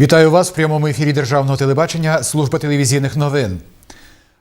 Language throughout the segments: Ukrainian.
Вітаю вас в прямому ефірі Державного телебачення Служба телевізійних новин.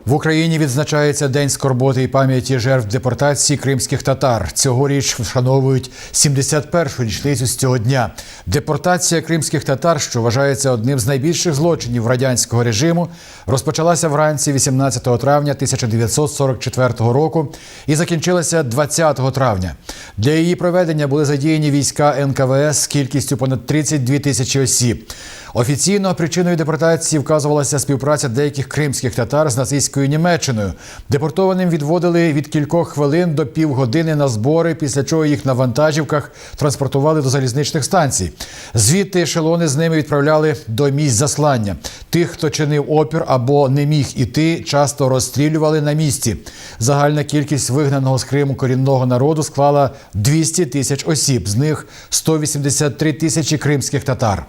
В Україні відзначається День скорботи і пам'яті жертв депортації кримських татар. Цьогоріч вшановують 71-шу річницю з цього дня. Депортація кримських татар, що вважається одним з найбільших злочинів радянського режиму, розпочалася вранці 18 травня 1944 року і закінчилася 20 травня. Для її проведення були задіяні війська НКВС з кількістю понад 32 тисячі осіб. Офіційно причиною депортації вказувалася співпраця деяких кримських татар з нацистською Німеччиною. Депортованим відводили від кількох хвилин до півгодини на збори, після чого їх на вантажівках транспортували до залізничних станцій. Звідти ешелони з ними відправляли до місць заслання. Тих, хто чинив опір або не міг іти, часто розстрілювали на місці. Загальна кількість вигнаного з Криму корінного народу склала 200 тисяч осіб, з них 183 тисячі кримських татар.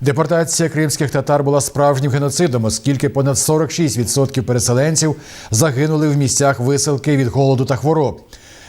Депортація кримських татар була справжнім геноцидом, оскільки понад 46% переселенців загинули в місцях виселки від голоду та хвороб.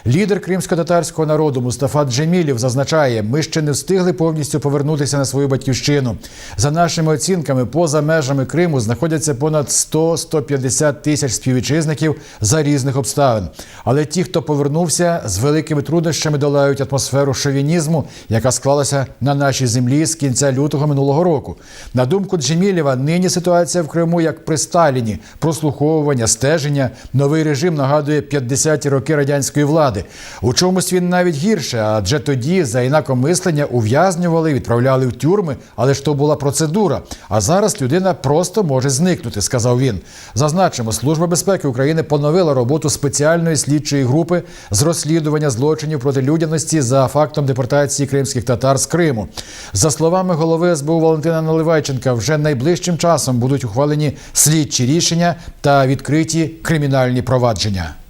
Лідер кримсько-татарського народу Мустафа Джемілів зазначає, ми ще не встигли повністю повернутися на свою батьківщину. За нашими оцінками, поза межами Криму знаходяться понад 100-150 тисяч співвітчизників за різних обставин. Але ті, хто повернувся, з великими труднощами долають атмосферу шовінізму, яка склалася на нашій землі з кінця лютого минулого року. На думку Джемілєва, нині ситуація в Криму як при Сталіні: прослуховування, стеження, новий режим нагадує 50-ті роки радянської влади. У чомусь він навіть гірше, адже тоді за інакомислення ув'язнювали, відправляли в тюрми, але ж то була процедура. А зараз людина просто може зникнути, сказав він. Зазначимо, Служба безпеки України поновила роботу спеціальної слідчої групи з розслідування злочинів проти людяності за фактом депортації кримських татар з Криму. За словами голови СБУ Валентина Наливайченка, вже найближчим часом будуть ухвалені слідчі рішення та відкриті кримінальні провадження.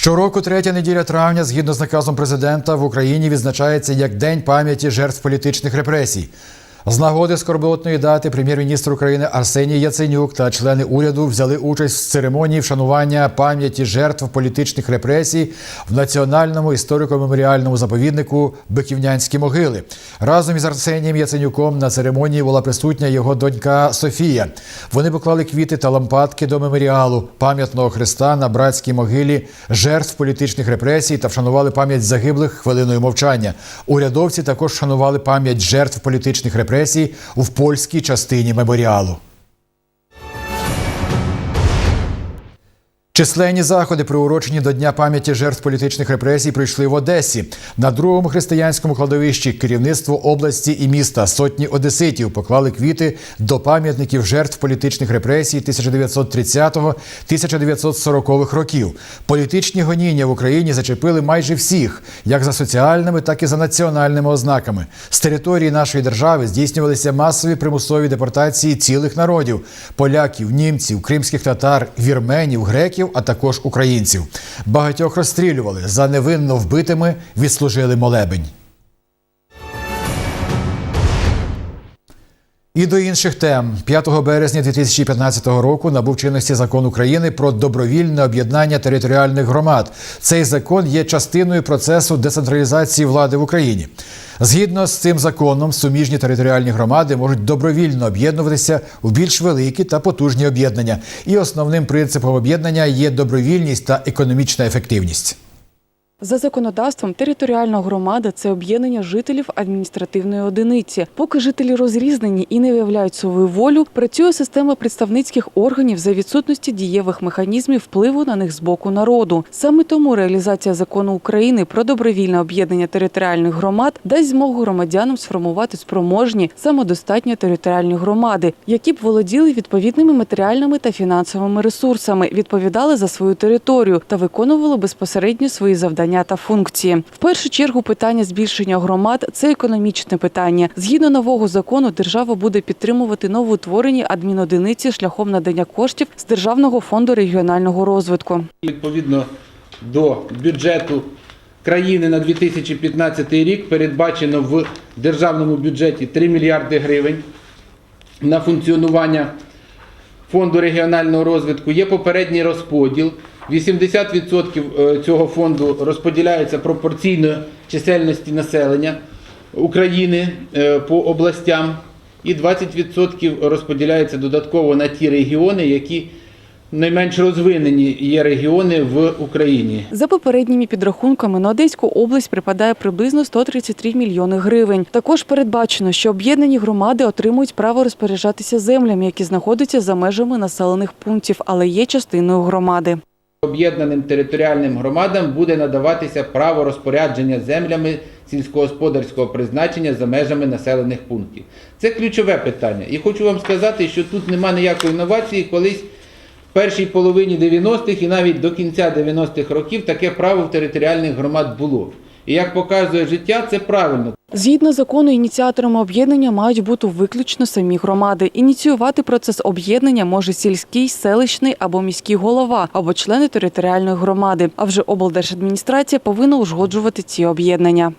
Щороку, третя неділя травня, згідно з наказом президента, в Україні відзначається як День пам'яті жертв політичних репресій. З нагоди скорботної дати прем'єр-міністр України Арсеній Яценюк та члени уряду взяли участь в церемонії вшанування пам'яті жертв політичних репресій в національному історико-меморіальному заповіднику Биківнянські могили. Разом із Арсенієм Яценюком на церемонії була присутня його донька Софія. Вони поклали квіти та лампадки до меморіалу пам'ятного хреста на братській могилі жертв політичних репресій та вшанували пам'ять загиблих хвилиною мовчання. Урядовці також вшанували пам'ять жертв політичних репресій у польській частині меморіалу. Численні заходи, приурочені до Дня пам'яті жертв політичних репресій, пройшли в Одесі. На другому християнському кладовищі керівництво області і міста сотні одеситів поклали квіти до пам'ятників жертв політичних репресій 1930-1940 років. Політичні гоніння в Україні зачепили майже всіх, як за соціальними, так і за національними ознаками. З території нашої держави здійснювалися масові примусові депортації цілих народів: поляків, німців, кримських татар, вірменів, греків а також українців. Багатьох розстрілювали за невинно вбитими, відслужили молебень. І до інших тем 5 березня 2015 року набув чинності закон України про добровільне об'єднання територіальних громад. Цей закон є частиною процесу децентралізації влади в Україні. Згідно з цим законом, суміжні територіальні громади можуть добровільно об'єднуватися у більш великі та потужні об'єднання. І основним принципом об'єднання є добровільність та економічна ефективність. За законодавством територіальна громада це об'єднання жителів адміністративної одиниці. Поки жителі розрізнені і не виявляють свою волю, працює система представницьких органів за відсутності дієвих механізмів впливу на них з боку народу. Саме тому реалізація закону України про добровільне об'єднання територіальних громад дасть змогу громадянам сформувати спроможні самодостатні територіальні громади, які б володіли відповідними матеріальними та фінансовими ресурсами, відповідали за свою територію та виконували безпосередньо свої завдання та функції. В першу чергу питання збільшення громад це економічне питання. Згідно нового закону, держава буде підтримувати новоутворені адмінодиниці шляхом надання коштів з державного фонду регіонального розвитку. Відповідно до бюджету країни на 2015 рік передбачено в державному бюджеті 3 мільярди гривень на функціонування фонду регіонального розвитку. Є попередній розподіл. 80% цього фонду розподіляється пропорційно чисельності населення. України е, по областям, і 20% розподіляється додатково на ті регіони, які найменш розвинені є регіони в Україні. За попередніми підрахунками на Одеську область припадає приблизно 133 мільйони гривень. Також передбачено, що об'єднані громади отримують право розпоряджатися землями, які знаходяться за межами населених пунктів, але є частиною громади. Об'єднаним територіальним громадам буде надаватися право розпорядження землями сільськогосподарського призначення за межами населених пунктів. Це ключове питання. І хочу вам сказати, що тут нема ніякої інновації. Колись в першій половині 90-х і навіть до кінця 90-х років таке право в територіальних громад було. І як показує життя, це правильно. Згідно закону, ініціаторами об'єднання мають бути виключно самі громади. Ініціювати процес об'єднання може сільський, селищний або міський голова, або члени територіальної громади. А вже облдержадміністрація повинна узгоджувати ці об'єднання.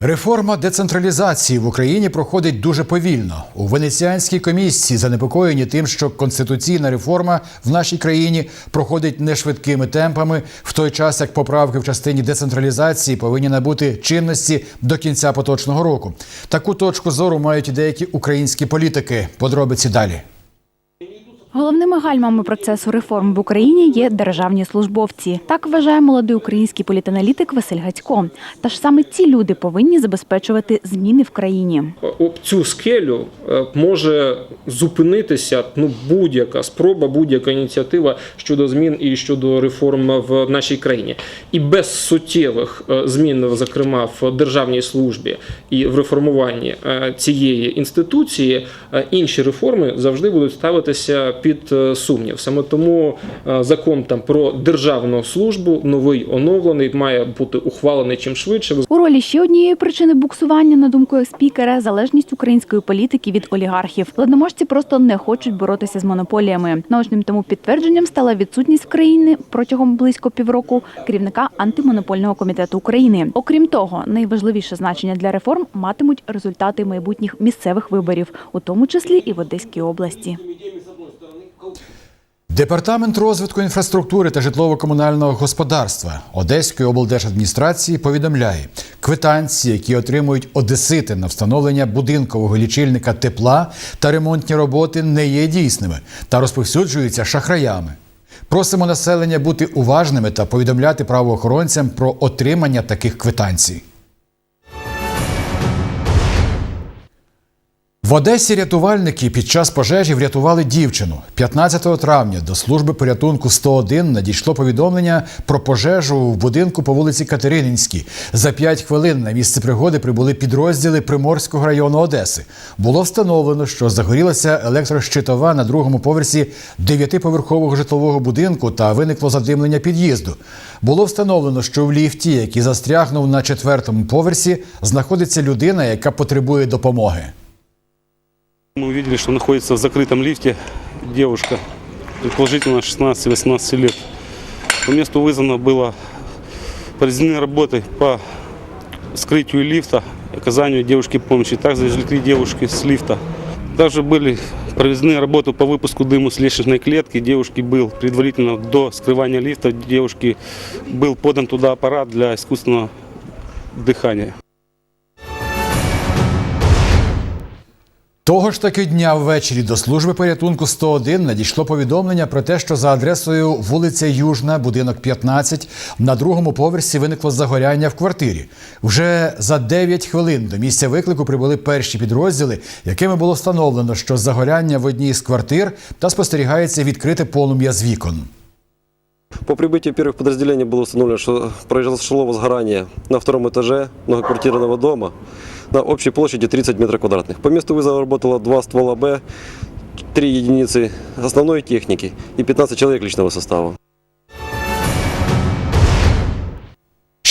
Реформа децентралізації в Україні проходить дуже повільно. У Венеціанській комісії занепокоєні тим, що конституційна реформа в нашій країні проходить не швидкими темпами, в той час як поправки в частині децентралізації повинні набути чинності до кінця поточного року. Таку точку зору мають і деякі українські політики. Подробиці далі. Головними гальмами процесу реформ в Україні є державні службовці. Так вважає молодий український політаналітик Василь Гацько. Та ж саме ці люди повинні забезпечувати зміни в країні. об цю скелю е, може зупинитися ну будь-яка спроба, будь-яка ініціатива щодо змін і щодо реформ в нашій країні. І без суттєвих е, змін, зокрема в державній службі і в реформуванні е, цієї інституції, інші реформи завжди будуть ставитися під е, сумнів. Саме тому е, закон там про державну службу новий оновлений має бути ухвалений чим швидше. У ролі ще однієї причини буксування, на думку спікера, залежність української політики від олігархів. Владноможці просто не хочуть боротися з монополіями. Наочним тому підтвердженням стала відсутність в країні протягом близько півроку керівника антимонопольного комітету України. Окрім того, найважливіше значення для реформ матимуть результати майбутніх місцевих виборів, у тому числі і в Одеській області. Департамент розвитку інфраструктури та житлово-комунального господарства Одеської облдержадміністрації повідомляє, квитанції, які отримують одесити на встановлення будинкового лічильника тепла та ремонтні роботи, не є дійсними та розповсюджуються шахраями. Просимо населення бути уважними та повідомляти правоохоронцям про отримання таких квитанцій. В Одесі рятувальники під час пожежі врятували дівчину. 15 травня до служби порятунку 101 надійшло повідомлення про пожежу в будинку по вулиці Катерининській. За 5 хвилин на місце пригоди прибули підрозділи Приморського району Одеси. Було встановлено, що загорілася електрощитова на другому поверсі дев'ятиповерхового житлового будинку та виникло задимлення під'їзду. Було встановлено, що в ліфті, який застрягнув на четвертому поверсі, знаходиться людина, яка потребує допомоги. Мы увидели, что находится в закрытом лифте девушка, предположительно 16-18 лет. По месту вызова было произведены работы по скрытию лифта, оказанию девушке помощи. Также извлекли девушки с лифта. Также были проведены работы по выпуску дыму с лестничной клетки. Девушке был предварительно до скрывания лифта, девушке был подан туда аппарат для искусственного дыхания. Того ж таки дня ввечері до служби порятунку 101 надійшло повідомлення про те, що за адресою вулиця Южна, будинок 15, на другому поверсі виникло загоряння в квартирі. Вже за 9 хвилин до місця виклику прибули перші підрозділи, якими було встановлено, що загоряння в одній з квартир та спостерігається відкрите полум'я з вікон. По прибытию первых подразделений было установлено, что произошло возгорание на втором этаже многоквартирного дома на общей площади 30 метров квадратных. По месту вызова работало два ствола Б, три единицы основной техники и 15 человек личного состава.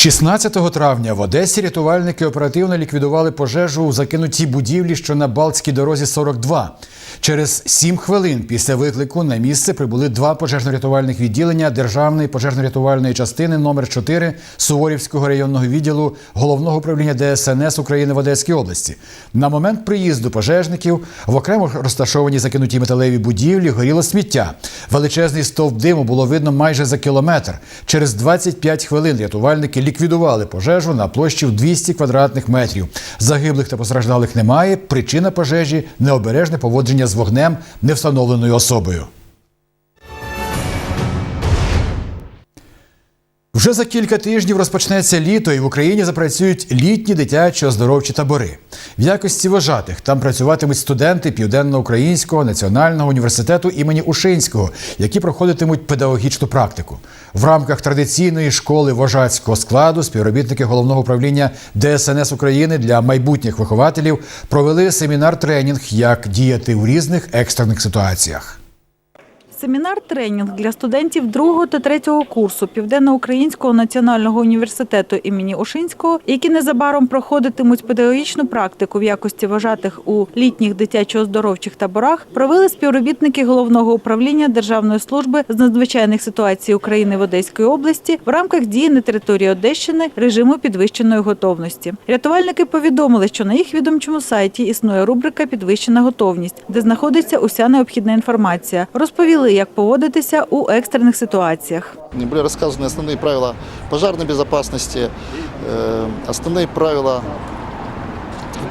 16 травня в Одесі рятувальники оперативно ліквідували пожежу у закинутій будівлі, що на Балтській дорозі 42. Через 7 хвилин після виклику на місце прибули два пожежно-рятувальних відділення Державної пожежно-рятувальної частини номер 4 Суворівського районного відділу Головного управління ДСНС України в Одеській області. На момент приїзду пожежників в окремо розташованій закинутій металевій будівлі горіло сміття. Величезний стовп диму було видно майже за кілометр. Через 25 хвилин рятувальники ліквідували ліквідували пожежу на площі в 200 квадратних метрів. Загиблих та постраждалих немає. Причина пожежі необережне поводження з вогнем невстановленою особою. Вже за кілька тижнів розпочнеться літо, і в Україні запрацюють літні дитячі оздоровчі табори. В якості вожатих там працюватимуть студенти Південно-Українського національного університету імені Ушинського, які проходитимуть педагогічну практику. В рамках традиційної школи вожатського складу співробітники головного управління ДСНС України для майбутніх вихователів провели семінар-тренінг, як діяти в різних екстрених ситуаціях. Семінар-тренінг для студентів другого та третього курсу Південно-Українського національного університету імені Ошинського, які незабаром проходитимуть педагогічну практику в якості вважатих у літніх дитячо-оздоровчих таборах, провели співробітники головного управління Державної служби з надзвичайних ситуацій України в Одеській області в рамках дії на території Одещини режиму підвищеної готовності. Рятувальники повідомили, що на їх відомчому сайті існує рубрика Підвищена готовність, де знаходиться уся необхідна інформація. Розповіли, як поводитися у екстрених ситуаціях. Были рассказаны основные правила пожарной безопасности, э, основные правила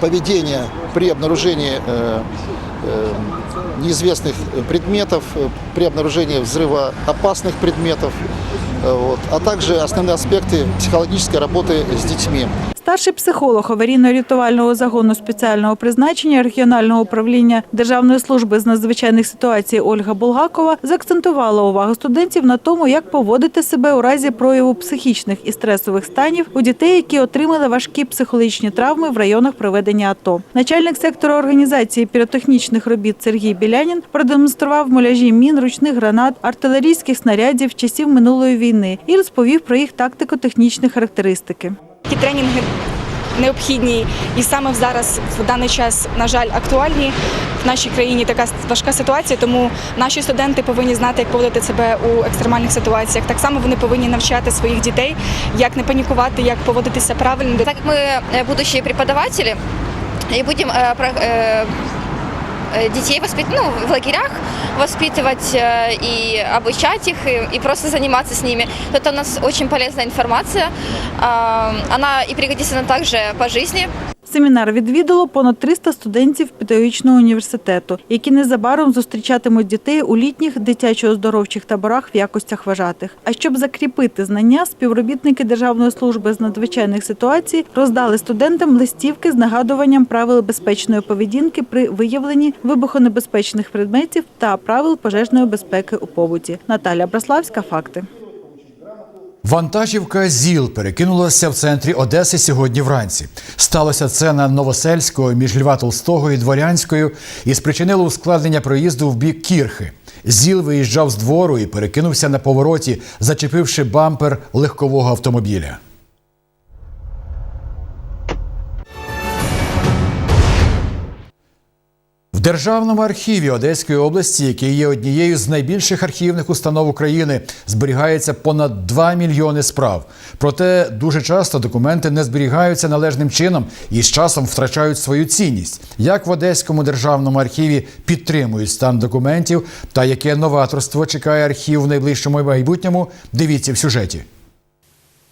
поведения при обнаружении э, э, неизвестных предметов, э, при обнаружении взрывоопасных предметов, э, вот, а также основные аспекты психологической работы с детьми. Старший психолог аварійно-рятувального загону спеціального призначення регіонального управління Державної служби з надзвичайних ситуацій Ольга Булгакова заакцентувала увагу студентів на тому, як поводити себе у разі прояву психічних і стресових станів у дітей, які отримали важкі психологічні травми в районах проведення АТО. Начальник сектору організації піротехнічних робіт Сергій Білянін продемонстрував муляжі мін, ручних гранат, артилерійських снарядів часів минулої війни і розповів про їх тактико-технічні характеристики. Такі тренінги необхідні і саме зараз в даний час, на жаль, актуальні. В нашій країні така важка ситуація, тому наші студенти повинні знати, як поводити себе у екстремальних ситуаціях. Так само вони повинні навчати своїх дітей, як не панікувати, як поводитися правильно. Так як ми э, будущие і и детей воспит... ну, в лагерях воспитывать э, и обучать их, и, и просто заниматься с ними, то это у нас очень полезная информация. А, Она и пригодится нам также по жизни. Семінар відвідало понад 300 студентів педагогічного університету, які незабаром зустрічатимуть дітей у літніх дитячо-оздоровчих таборах в якостях вважатих. А щоб закріпити знання, співробітники Державної служби з надзвичайних ситуацій роздали студентам листівки з нагадуванням правил безпечної поведінки при виявленні вибухонебезпечних предметів та правил пожежної безпеки у побуті. Наталя Браславська, факти. Вантажівка ЗІЛ перекинулася в центрі Одеси сьогодні вранці. Сталося це на Новосельського між Льва Толстого і Дворянською і спричинило ускладнення проїзду в бік Кірхи. ЗІЛ виїжджав з двору і перекинувся на повороті, зачепивши бампер легкового автомобіля. Державному архіві Одеської області, який є однією з найбільших архівних установ України, зберігається понад 2 мільйони справ. Проте дуже часто документи не зберігаються належним чином і з часом втрачають свою цінність. Як в Одеському державному архіві підтримують стан документів та яке новаторство чекає архів в найближчому майбутньому, дивіться в сюжеті.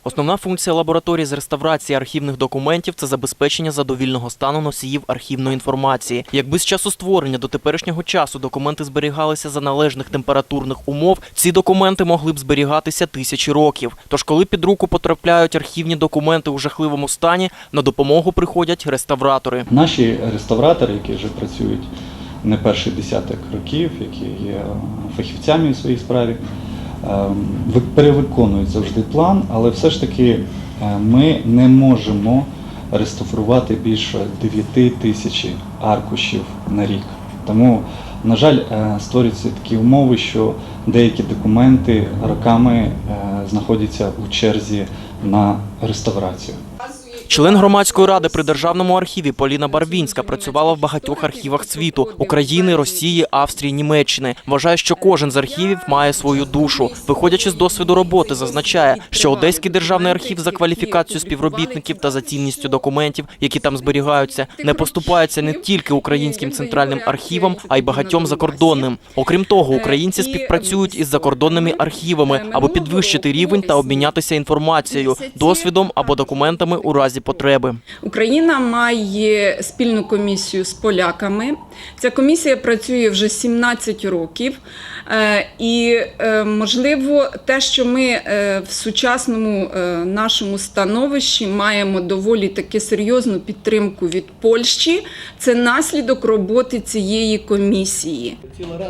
Основна функція лабораторії з реставрації архівних документів це забезпечення задовільного стану носіїв архівної інформації. Якби з часу створення до теперішнього часу документи зберігалися за належних температурних умов, ці документи могли б зберігатися тисячі років. Тож, коли під руку потрапляють архівні документи у жахливому стані, на допомогу приходять реставратори. Наші реставратори, які вже працюють не перший десяток років, які є фахівцями у своїй справі, перевиконують завжди план, але все ж таки е, ми не можемо реставрувати більше 9 тисяч аркушів на рік. Тому, на жаль, е, створюються такі умови, що деякі документи роками е, знаходяться у черзі на реставрацію. Член громадської ради при державному архіві Поліна Барвінська працювала в багатьох архівах світу України, Росії, Австрії, Німеччини. Вважає, що кожен з архівів має свою душу. Виходячи з досвіду роботи, зазначає, що Одеський державний архів за кваліфікацією співробітників та за цінністю документів, які там зберігаються, не поступається не тільки українським центральним архівам, а й багатьом закордонним. Окрім того, українці співпрацюють із закордонними архівами, аби підвищити рівень та обмінятися інформацією, досвідом або документами у разі потреби. Україна має спільну комісію з поляками. Ця комісія працює вже 17 років. Е, І е, можливо, те, що ми е, в сучасному нашому становищі маємо доволі таки серйозну підтримку від Польщі, це наслідок роботи цієї комісії.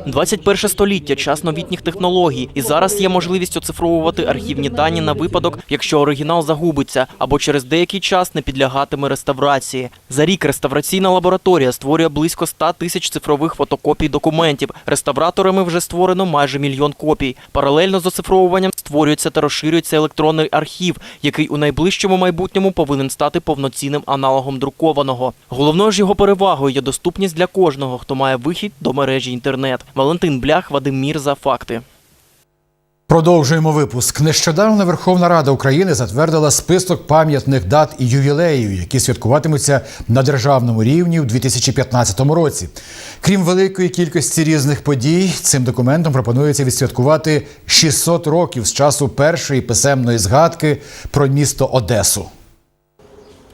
21 століття, час новітніх технологій, і зараз є можливість оцифровувати архівні дані на випадок, якщо оригінал загубиться або через деякий час не підлягатиме реставрації. За рік реставраційна лабораторія створює близько 100 тисяч цифрових фотокопій документів. Реставраторами вже створено майже мільйон копій. Паралельно з оцифровуванням створюється та розширюється електронний архів, який у найближчому майбутньому повинен стати повноцінним аналогом друкованого. Головною ж його перевагою є доступність для кожного, хто має вихід до мережі інтернет. Валентин Блях, Вадим Мірза, факти. Продовжуємо випуск. Нещодавно Верховна Рада України затвердила список пам'ятних дат і ювілеїв, які святкуватимуться на державному рівні у 2015 році. Крім великої кількості різних подій, цим документом пропонується відсвяткувати 600 років з часу першої писемної згадки про місто Одесу.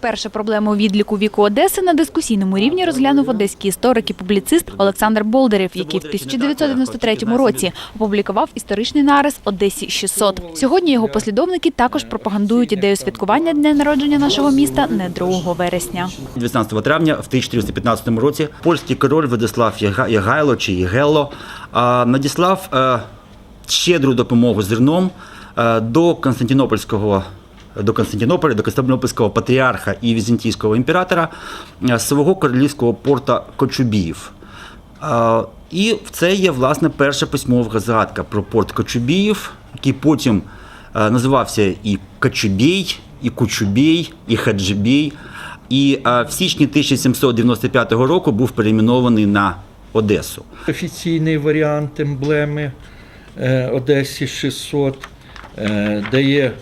Перша проблема відліку віку Одеси на дискусійному рівні розглянув одеський історик і публіцист Олександр Болдерів, який в 1993 році опублікував історичний нарис Одесі 600. Сьогодні його послідовники також пропагандують ідею святкування дня народження нашого міста не 2 вересня. 19 травня в 1415 році польський король Владислав Яга- Ягайло чи Єгелло надіслав е, щедру допомогу зерном е, до Константинопольського до Константинополя, до Константинопольського патріарха і візантійського імператора е, свого королівського порта Кочубіїв. Е, І це є власне перша письмова згадка про порт Кочубіїв, який потім е, називався і Кочубій, і Кучубій, і Хаджибій. І в січні 1795 року був перейменований на Одесу. Офіційний варіант емблеми Одесі 600 е, дає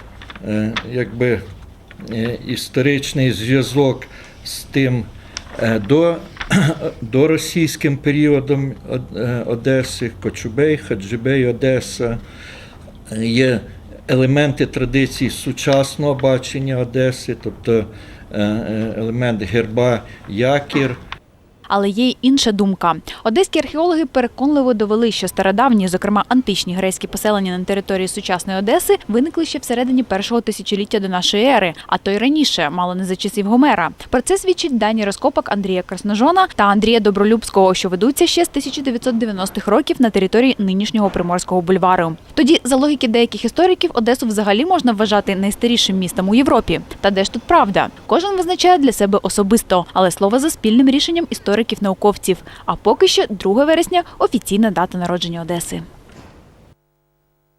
якби, е, історичний зв'язок з тим е, до, до російським періодом е, Одеси, Кочубей, Хаджибей, Одеса. Е, Є елементи традицій сучасного бачення Одеси, тобто е, е, елемент герба якір. Але є й інша думка. Одеські археологи переконливо довели, що стародавні, зокрема античні грецькі поселення на території сучасної Одеси, виникли ще всередині першого тисячоліття до нашої ери, а то й раніше, мало не за часів Гомера. Про це свідчить дані розкопок Андрія Красножона та Андрія Добролюбського, що ведуться ще з 1990-х років на території нинішнього Приморського бульвару. Тоді, за логіки деяких істориків, Одесу взагалі можна вважати найстарішим містом у Європі. Та де ж тут правда? Кожен визначає для себе особисто, але слово за спільним рішенням істориків-науковців. А поки що 2 вересня офіційна дата народження Одеси.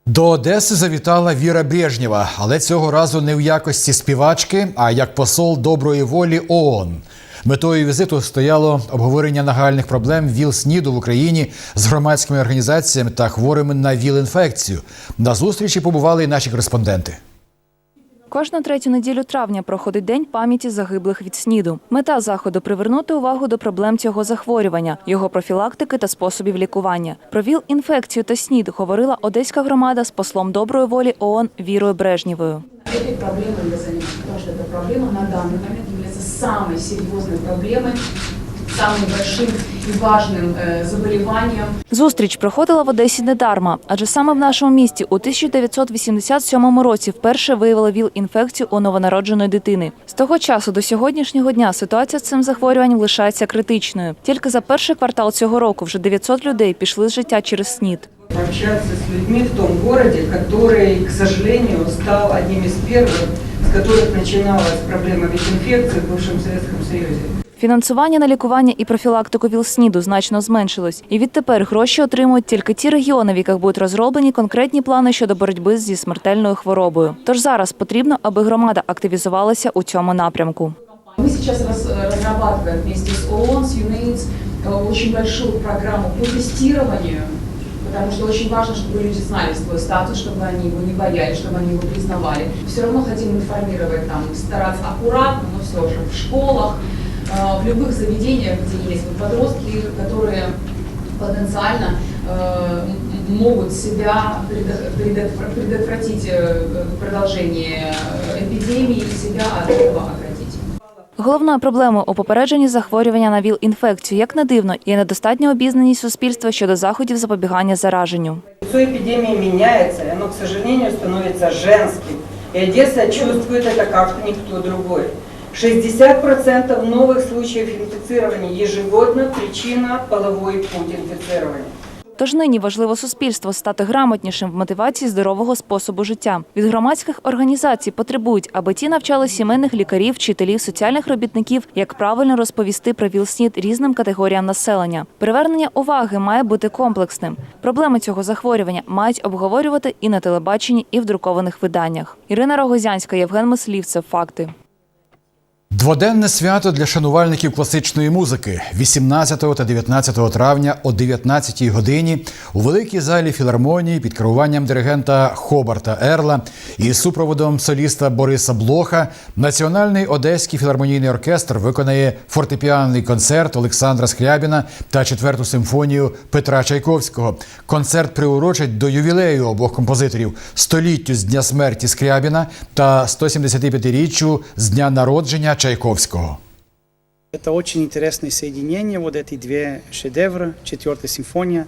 До Одеси завітала Віра Брежнєва, але цього разу не в якості співачки, а як посол доброї волі ООН. Метою візиту стояло обговорення нагальних проблем ВІЛ-СНІДу в Україні з громадськими організаціями та хворими на ВІЛ-інфекцію. На зустрічі побували і наші кореспонденти. Кожну третю неділю травня проходить день пам'яті загиблих від СНІДу. Мета заходу привернути увагу до проблем цього захворювання, його профілактики та способів лікування. Про ВІЛ-інфекцію та СНІД говорила одеська громада з послом доброї волі ООН Вірою Брежнєвою. Этой проблемой я займусь, потому что эта проблема на данный момент является самой серьезной проблемой, самым большим и важным э, заболеванием Зустріч проходила в Одесі недарма, адже саме в нашому місті у 1987 році вперше виявили ВІЛ-інфекцію у новонародженої дитини. З того часу до сьогоднішнього дня ситуація з цим захворюванням лишається критичною. Тільки за перший квартал цього року вже 900 людей пішли з життя через СНІД. общаться с людьми в том городе, который, к сожалению, стал одним из первых, с которых начиналась проблема ВИЧ-инфекции в бывшем Советском Союзе. Фінансування на лікування і профілактику ВІЛ-СНІДу значно зменшилось, і відтепер гроші отримують тільки ті регіони, в яких будуть розроблені конкретні плани щодо боротьби зі смертельною хворобою. Тож зараз потрібно, аби громада активізувалася у цьому напрямку. Мы сейчас раз- разрабатываем вместе с ООН, с UNAIDS э, очень большую программу по тестированию, потому что очень важно, чтобы люди знали свой статус, чтобы они его не боялись, чтобы они его признавали. Все равно хотим информировать, там, стараться аккуратно, но все же в школах, э, в любых заведениях, где есть вот подростки, которые потенциально э, м- могут себя предо- предотвра- предотвратить э, продолжение э, эпидемии и себя от этого оградить. Головною проблемою у попередженні захворювання на ВІЛ-інфекцію, як не дивно, є недостатня обізнаність суспільства щодо заходів запобігання зараженню. Лицо эпидемии меняется, и оно, к сожалению, становится женским. И Одесса чувствует это как никто другой. 60% новых случаев инфицирования ежегодно причина половой путь инфицирования. Тож нині важливо суспільство стати грамотнішим в мотивації здорового способу життя. Від громадських організацій потребують, аби ті навчали сімейних лікарів, вчителів, соціальних робітників, як правильно розповісти про ВІЛ-СНІД різним категоріям населення. Привернення уваги має бути комплексним. Проблеми цього захворювання мають обговорювати і на телебаченні, і в друкованих виданнях. Ірина Рогозянська, Євген Мислів. Це факти. Дводенне свято для шанувальників класичної музики 18 та 19 травня о 19 годині у великій залі філармонії під керуванням диригента Хобарта Ерла і супроводом соліста Бориса Блоха Національний одеський філармонійний оркестр виконає фортепіанний концерт Олександра Скрябіна та четверту симфонію Петра Чайковського. Концерт приурочить до ювілею обох композиторів століттю з дня смерті Скрябіна та 175-річчю з дня народження Чайковського. Это очень интересное соединение, вот эти две шедевра, четвертая симфония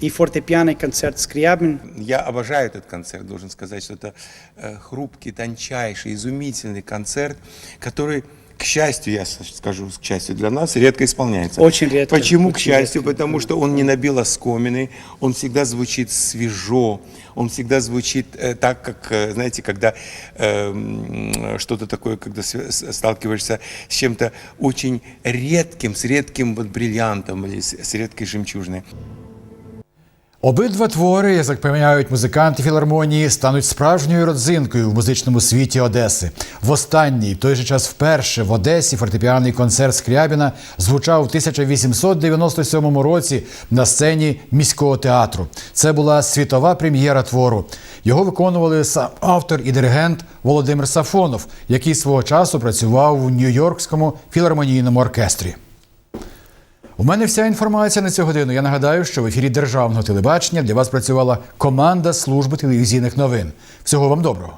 и фортепианный концерт Скрябин. Я обожаю этот концерт, должен сказать, что это э, хрупкий, тончайший, изумительный концерт, который, к счастью, я с- скажу, к счастью для нас, редко исполняется. Очень редко, Почему к очень счастью? редко. Потому что он не набил оскомины, он всегда звучит свежо, он всегда звучит э, так, как, э, знаете, когда э, м, что-то такое, когда свя- с- сталкиваешься с чем-то очень редким, с редким вот бриллиантом или с, с редкой жемчужиной. Обидва твори, як запевняють музиканти філармонії, стануть справжньою родзинкою в музичному світі Одеси. В останній, той же час вперше в Одесі фортепіанний концерт Скрябіна звучав у 1897 році на сцені міського театру. Це була світова прем'єра твору. Його виконували сам автор і диригент Володимир Сафонов, який свого часу працював у Нью-Йоркському філармонійному оркестрі. У мене вся інформація на цю годину. Я нагадаю, що в ефірі державного телебачення для вас працювала команда служби телевізійних новин. Всього вам доброго.